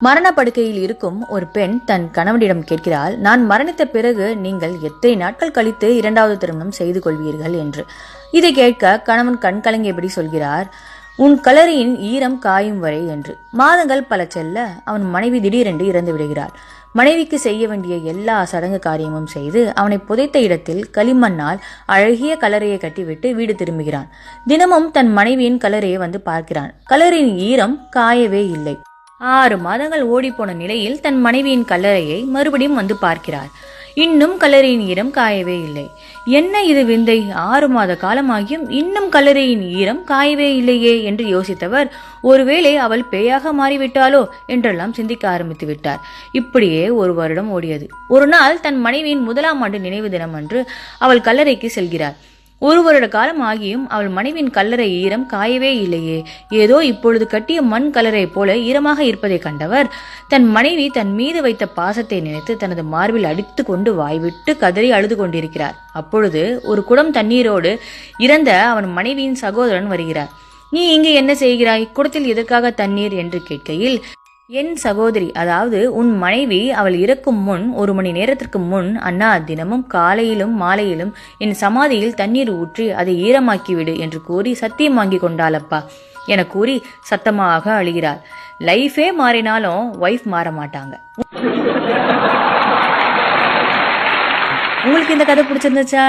மரணப்படுக்கையில் இருக்கும் ஒரு பெண் தன் கணவனிடம் கேட்கிறாள் நான் மரணித்த பிறகு நீங்கள் எத்தனை நாட்கள் கழித்து இரண்டாவது திருமணம் செய்து கொள்வீர்கள்? என்று. இதை கேட்க கணவன் கண் கலங்கியபடி சொல்கிறார் உன் கலரியின் ஈரம் காயும் வரை என்று. மாதங்கள் பல செல்ல அவன் மனைவி திடீரென்று இறந்து விடுகிறாள். மனைவிக்கு செய்ய வேண்டிய எல்லா சடங்கு காரியமும் செய்து அவனை புதைத்த இடத்தில் களிமண்ணால் அழகிய கலரையை கட்டிவிட்டு வீடு திரும்புகிறான். தினமும் தன் மனைவியின் கலரையை வந்து பார்க்கிறான். கலரின் ஈரம் காயவே இல்லை. ஆறு மாதங்கள் ஓடிப்போன நிலையில் தன் மனைவியின் கல்லறையை மறுபடியும் வந்து பார்க்கிறார். இன்னும் கல்லறையின் ஈரம் காயவே இல்லை. என்ன இது விந்தை? ஆறு மாத காலமாகியும் இன்னும் கல்லறையின் ஈரம் காயவே இல்லையே என்று யோசித்தவர் ஒருவேளை அவள் பேயாக மாறிவிட்டாளோ என்றெல்லாம் சிந்திக்க ஆரம்பித்து விட்டார். இப்படியே ஒரு வருடம் ஓடியது. ஒரு நாள் தன் மனைவியின் முதலாம் ஆண்டு நினைவு தினம் அன்று அவள் கல்லறைக்கு செல்கிறார். ஒரு வருட காலம் ஆகியும் அவள் மனைவியின் கல்லறை ஈரம் காயவே இல்லையே. ஏதோ இப்பொழுது கட்டிய மண் கல்லறை போல ஈரமாக இருப்பதை கண்டவர். தன் மனைவி தன் மீது வைத்த பாசத்தை நினைத்து தனது மார்பில் அடித்து கொண்டு வாய்விட்டு கதறி அழுது கொண்டிருக்கிறார். அப்பொழுது ஒரு குடம் தண்ணீரோடு இறந்த அவன் மனைவியின் சகோதரன் வருகிறார். நீ இங்கு என்ன செய்கிறாய்? குடத்தில் எதற்காக தண்ணீர்? என்று கேட்கையில் என் சகோதரி அதாவது உன் மனைவி அவள் இறக்கும் முன் ஒரு மணி நேரத்திற்கு முன் அண்ணா தினமும் காலையிலும் மாலையிலும் என் சமாதியில் தண்ணீர் ஊற்றி அதை ஈரமாக்கிவிடு என்று கூறி சத்தியம் வாங்கி கொண்டாளப்பா என கூறி சத்தமாக அழுகிறாள். லைஃபே மாறினாலும் ஒய்ஃப் மாற மாட்டாங்க. உங்களுக்கு இந்த கதை பிடிச்சிருந்துச்சா?